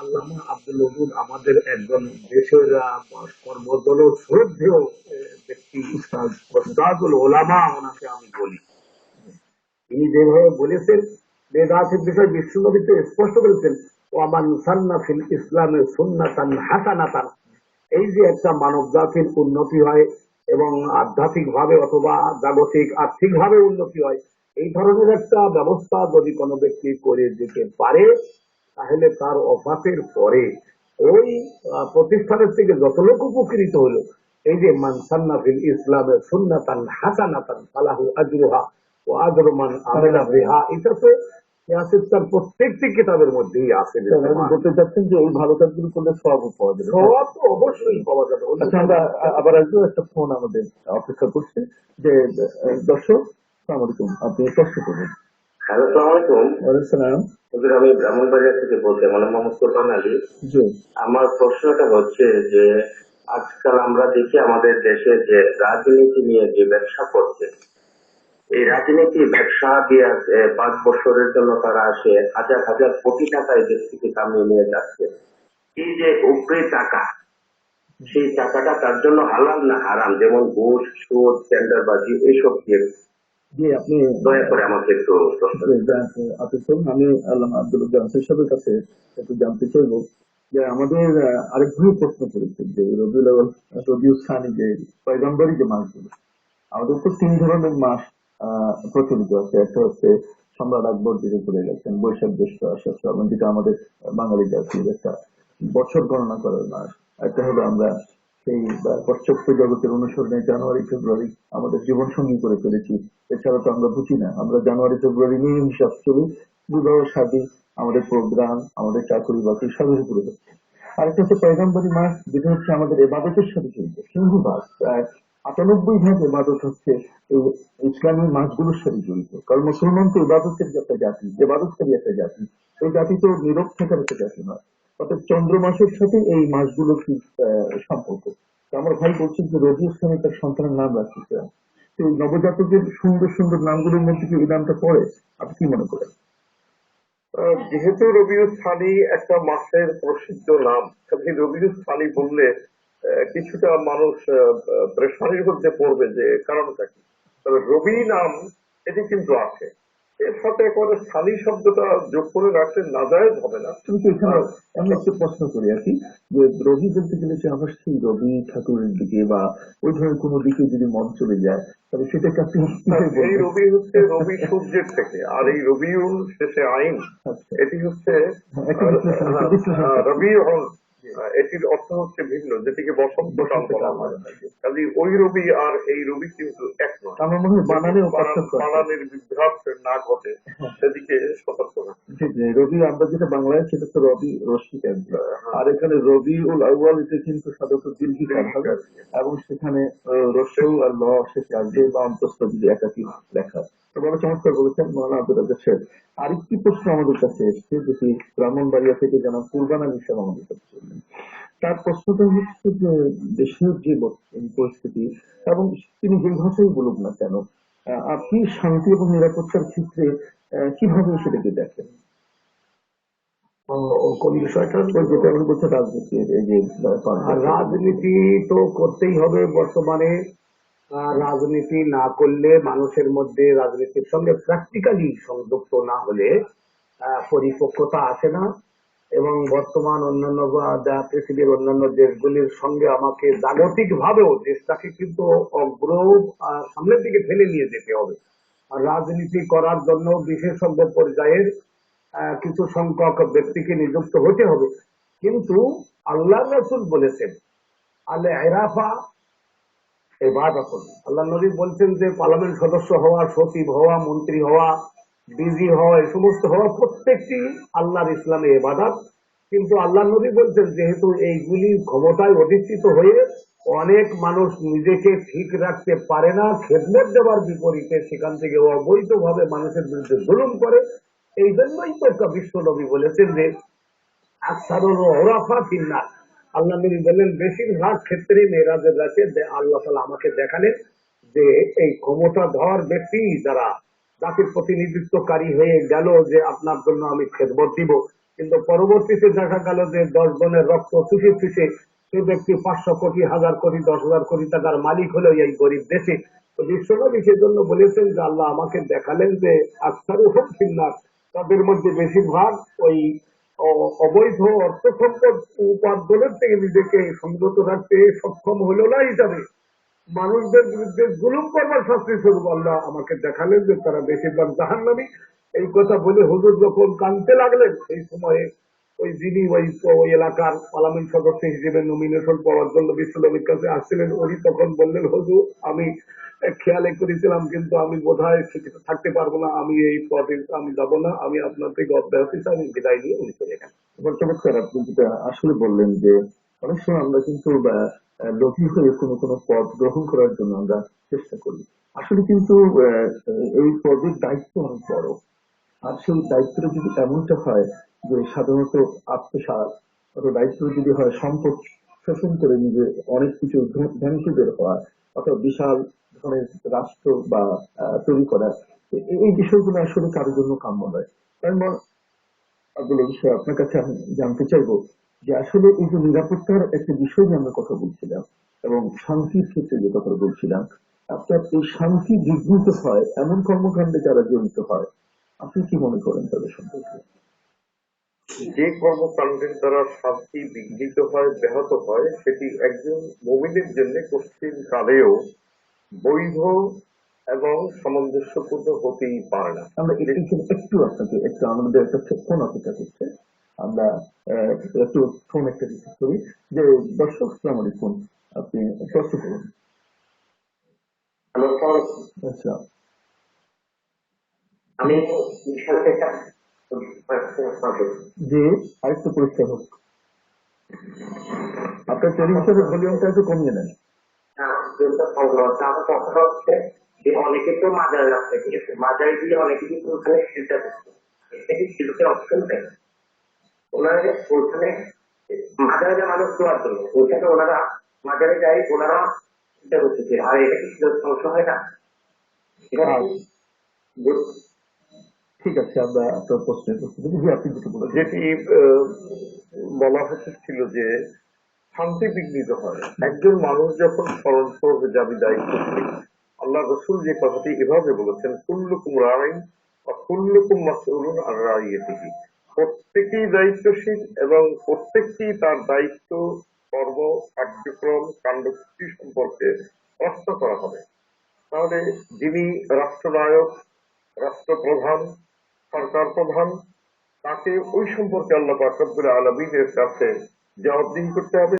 আল্লামা আব্দুল ওদুদ আমাদের একজন দেশের কর্মদল শ্রদ্ধেয় ব্যক্তি ওস্তাদুল ওলামা, ওনাকে আমি বলি। তিনি যেভাবে বলেছেন বেদাতের বিষয় বিশ্বনবী স্পষ্ট বলেছেন ওয়ামান সান্না ফিল ইসলামে সুন্নাতান হাসানাতান। এই যে একটা মানব জাতির উন্নতি হয় এবং আধ্যাত্মিক ভাবে অথবা জাগতিক আর্থিক ভাবে উন্নতি হয়, এই ধরনের একটা ব্যবস্থা যদি কোনো ব্যক্তি করে দিতে পারে তাহলে তার অফাতের পরে ওই প্রতিষ্ঠানের থেকে যত লোক উপকৃত হলো এই যে মানসান্না ফিল ইসলামে সুন্নাতান হাসানাতান ফালাহু আজরুহা ও আজরু মান আমেলা বিহা এটা তো তার প্রত্যেকটি কিতাবের মধ্যেই আছে বলতে চাচ্ছেন যে এই ভালো কাজগুলো করলে সব পাওয়া যাবে। সব অবশ্যই পাওয়া যাবে। আচ্ছা আমরা আবার আসব একটা ফোন আমাদের অপেক্ষা করছে যে দর্শক সালাম আলাইকুম আপনি প্রশ্ন করবেন হ্যালো সালাম আলাইকুম। ওয়ালাইকুম হুজুর আমি ব্রাহ্মণবাড়িয়া থেকে বলছি আমার নাম মোহাম্মদ কোরবান আলী। আমার প্রশ্নটা হচ্ছে যে আজকাল আমরা দেখি আমাদের দেশে যে রাজনীতি নিয়ে যে ব্যবসা করছে এই রাজনীতি ব্যবসা দিয়ে পাঁচ বছরের জন্য তারা আসে হাজার হাজার কোটি টাকা এই দেশ থেকে কামিয়ে নিয়ে যাচ্ছে। এই যে উপরে টাকা সেই টাকাটা তার জন্য হালাল না হারাম? যেমন ঘুষ সুদ টেন্ডারবাজি এইসব দিয়ে জি আপনি দয়া করে আমাকে একটু প্রশ্ন জি, জা- আপনি শুনুন, আমি আব্দুল সাহেবের কাছে একটু জানতে চাইব যে আমাদের আহ, আরেক ভাই প্রশ্ন করেছেন যে রবিউল আউয়াল রবিউল সানি যে পয়গম্বরী যে মাসগুলো আমাদের তো তিন ধরনের মাস আহ, প্রচলিত আছে। একটা হচ্ছে সম্রাট আকবর যেটা করে গেছেন বৈশাখ জ্যৈষ্ঠ আষাঢ় শ্রাবণ যেটা আমাদের বাঙালি জাতির একটা বছর গণনা করার মাস। একটা হলো আমরা সেই পাশ্চাত্য জগতের অনুসরণে জানুয়ারি, ফেব্রুয়ারি আমাদের জীবন সঙ্গী করে ফেলেছি। এছাড়া তো আমরা বুঝি না, আমরা জানুয়ারি, ফেব্রুয়ারি নিয়ে হিসাব চলি বিবাহ, শাদী, আমাদের প্রোগ্রাম, আমাদের চাকরি বাকরি সবের উপরে আরেকটা হচ্ছে পয়গাম্বরী মাস, যেটা হচ্ছে আমাদের এবাদতের সাথে জড়িত সিংহভাগ প্রায় আটানব্বই ভাগ এবাদত হচ্ছে ইসলামী মাসগুলোর সাথে জড়িত। কারণ মুসলমান তো ইবাদতের একটা জাতি, এবাদতকারী একটা জাতি। এই জাতি তো নিরব থাকার একটা জাতি নয়। অর্থাৎ চন্দ্র মাসের সাথে এই মাসগুলোর কি সম্পর্ক? আমার ভাই বলছেন যে রবি ইসলামী তার সন্তানের নাম রাখতে চান তো নবজাতকের সুন্দর সুন্দর নামগুলোর মধ্যে কি এই নামটা পড়ে? আপনি কি মনে করেন? যেহেতু রবিউল সানি একটা মাসের প্রসিদ্ধ নাম কাজে রবিউল সানি বললে কিছুটা মানুষ প্রেশারির মধ্যে পড়বে যে কারণটা কি। তবে রবি নাম এটি কিন্তু আছে। এর সাথে একেবারে সানি শব্দটা যোগ করে রাখলে নাজায়েজ হবে না। কিন্তু এখানে আমি একটু প্রশ্ন করি আর কি যে রবি বলতে গেলে যে আমার সেই রবি ঠাকুরের দিকে বা ওই ধরনের কোনো দিকে যদি মন চলে যায় তাহলে সেটাকে আপনি এই রবি হচ্ছে রবি সূর্যের থেকে আর এই রবিউল শেষে আইন। আচ্ছা। এটি হচ্ছে একটা এটির অর্থ হচ্ছে ভিন্ন যেটিকে বসন্তকাল বলা হয়। কাজে ওই রবি আর এই রবি কিন্তু এক নয়। আমার মনে হয় বানানেও বানানের বিভ্রাট না ঘটে সেদিকে সতর্ক রবি আমরা যেটা বাংলায় সেটা তো রবি রশ্মি কেন্দ্র। আর এখানে রবি উল আউয়াল এটা কিন্তু সাধারণত হবে এবং সেখানে রসৌ আর ল শেষে আসবে বা অন্তস্থ যদি একাকি লেখা। তো বড় চমৎকার বলেছেন মৌলানা আব্দুল রাজ্জাক সাহেব আরেকটি প্রশ্ন আমাদের কাছে এসছে যেটি ব্রাহ্মণবাড়িয়া থেকে জানা কুরবানা বিষয় আমাদের কাছে। তার প্রশ্নটা হচ্ছে যে দেশের যে বর্তমান পরিস্থিতি এবং তিনি যে ভাষাই বলুক না কেন আপনি শান্তি এবং নিরাপত্তার ক্ষেত্রে কীভাবে সেটাকে দেখেন? কোন বিষয়টা যেটা আর রাজনীতি তো করতেই হবে বর্তমানে। রাজনীতি না করলে মানুষের মধ্যে রাজনীতির সঙ্গে প্র্যাকটিক্যালি সংযুক্ত না হলে আহ, পরিপক্কতা আসে না। এবং বর্তমান অন্যান্য যা- পৃথিবীর অন্যান্য দেশগুলির সঙ্গে আমাকে জাগতিক ভাবেও দেশটাকে কিন্তু অগ্র সামনের দিকে ঠেলে নিয়ে যেতে হবে। আর রাজনীতি করার জন্য বিশেষজ্ঞ পর্যায়ের কিছু সংখ্যক ব্যক্তিকে নিযুক্ত হতে হবে। কিন্তু আল্লাহ রসুল বলেছেন আলে এরাফা এবাদত আল্লাহ নবী বলছেন যে, পার্লামেন্ট সদস্য হওয়া, সচিব হওয়া, মন্ত্রী হওয়া হওয়া, এই সমস্ত হওয়া প্রত্যেকটি আল্লাহর ইসলামে এবাদত কিন্তু আল্লাহ নবী বলছেন, যেহেতু এইগুলি ক্ষমতায় অধিষ্ঠিত হয়ে অনেক মানুষ নিজেকে ঠিক রাখতে পারে না, খেদমত দেওয়ার বিপরীতে সেখান থেকে অবৈধভাবে মানুষের বিরুদ্ধে জুলুম করে, এই জন্যই তো বিশ্ব নবী বলেছেন যে আকসারুল ওরাফা ফিন্নার। আল্লাহ নবী বললেন, বেশিরভাগ ক্ষেত্রেই মেয়েরাজের রাতে আল্লাহ তালা আমাকে দেখালেন যে, এই ক্ষমতা ধর ব্যক্তি যারা জাতির প্রতিনিধিত্বকারী হয়ে গেল যে আপনার জন্য আমি খেদমত দিব। কিন্তু পরবর্তীতে দেখা গেল যে দশ জনের রক্ত চুষে চুষে সে ব্যক্তি পাঁচশো কোটি, হাজার কোটি, দশ হাজার কোটি টাকার মালিক হলো এই গরিব দেশে। তো বিশ্বনবী সেজন্য বলেছেন যে আল্লাহ আমাকে দেখালেন যে আক্তারু হোক ফিন্নার, তাদের মধ্যে বেশিরভাগ ওই অবৈধ অর্থ সম্পদ উপার্জনের থেকে নিজেকে সংযত রাখতে সক্ষম হলো না হিসাবে। মানুষদের বিরুদ্ধে জুলুম করবার শাস্তি স্বরূপ আল্লাহ আমাকে দেখালেন যে তারা বেশিরভাগ জাহান্নামী। এই কথা বলে হুজুর যখন কানতে লাগলেন, সেই সময়ে ওই যিনি ওই ওই এলাকার পার্লামেন্ট সদস্য হিসেবে নমিনেশন পাওয়ার জন্য বিশ্বনবীর কাছে আসছিলেন, উনি তখন বললেন, হুজুর, আমি খেয়ালে করেছিলাম, কিন্তু আমি বোধহয় সেখানে থাকতে পারব না। আমি এই পদে আমি যাব না। আমি আপনার থেকে অব্যাহত আমি বিদায় নিয়ে উনি চলে গেলেন। আসলে বললেন যে, অনেক সময় আমরা কিন্তু লোভী হয়ে কোনো কোনো পদ গ্রহণ করার জন্য আমরা চেষ্টা করি। আসলে কিন্তু এই পদের দায়িত্ব অনেক বড়। আর সেই দায়িত্বটা যদি এমনটা হয় যে সাধারণত আত্মসাত অথবা দায়িত্ব যদি হয় সম্পদ শোষণ করে নিজে অনেক কিছু ধ্ব- ধ্বংস বের হওয়া, অথবা বিশাল ধরনের রাষ্ট্র বা তৈরি করা এই বিষয়গুলো আসলে কারোর জন্য কাম্য নয়। কারণ আziz আপনার কাছে আমি জানতে চাইব যে আসলে এই যে নিরাপত্তার একটা বিষয় নিয়ে আমরা কথা বলছিলাম এবং শান্তির ক্ষেত্রে যে কথা বলছিলাম আপনার এই শান্তি বিঘ্নিত হয় এমন কর্মকাণ্ডে যারা জড়িত হয় আপনি কি মনে করেন তাদের সম্পর্কে? যে কর্মকাণ্ডের দ্বারা শান্তি বিঘ্নিত হয় ব্যাহত হয় সেটি একজন মমিনের জন্য কঠিন কালেও বৈধ এবং সামঞ্জস্যপূর্ণ হতেই পারে না। আমরা একটু আপনাকে একটু আমাদের একটা ফোন অপেক্ষা করছে। আমরা একটু ফোন একটা রিসিভ করি যে দর্শক সালাম আলাইকুম। আপনি প্রশ্ন করুন। আচ্ছা। আমি যে আরেকটু পরিষ্কার হোক। আপনার টেলিভিশনের ভলিউমটা একটু কমিয়ে নেন। তার যে অনেকে তো মাজারে রাখতে গিয়েছে। মাজারে গিয়ে অনেকে কিন্তু ওখানে চিন্তা করছে এটা কি শিল্পের অপশন দেয় ওনারা ওখানে মাজারে যে মানুষ দোয়ার জন্য। ওইখানে ওনারা মাজারে যায় ওনারা চিন্তা করতেছে আর এটা কি সমস্যা হয় না? এটা কি বুঝ- ঠিক আছে আমরা আপনার প্রশ্নের উত্তর আপনি যেটা বলেছেন। যেটি বলা হচ্ছিল যে শান্তি বিঘ্নিত হয়। একজন মানুষ যখন স্মরণত হয়ে যাবে দায়িত্ব আল্লাহ রসুল যে কথাটি এভাবে বলেছেন কুল্লুকুম রাইন বা কুল্লুকুম মাসউলুন আর রাইয়াতিহি। প্রত্যেকেই দায়িত্বশীল এবং প্রত্যেকটি তার দায়িত্ব, কর্ম, কার্যক্রম কাণ্ডকৃতি সম্পর্কে প্রশ্ন করা হবে। তাহলে যিনি রাষ্ট্রনায়ক, রাষ্ট্রপ্রধান, সরকার প্রধান, তাকে ওই সম্পর্কে আল্লাহ পাক রব্বুল আলমিনের কাছে জবাবদিহি করতে হবে।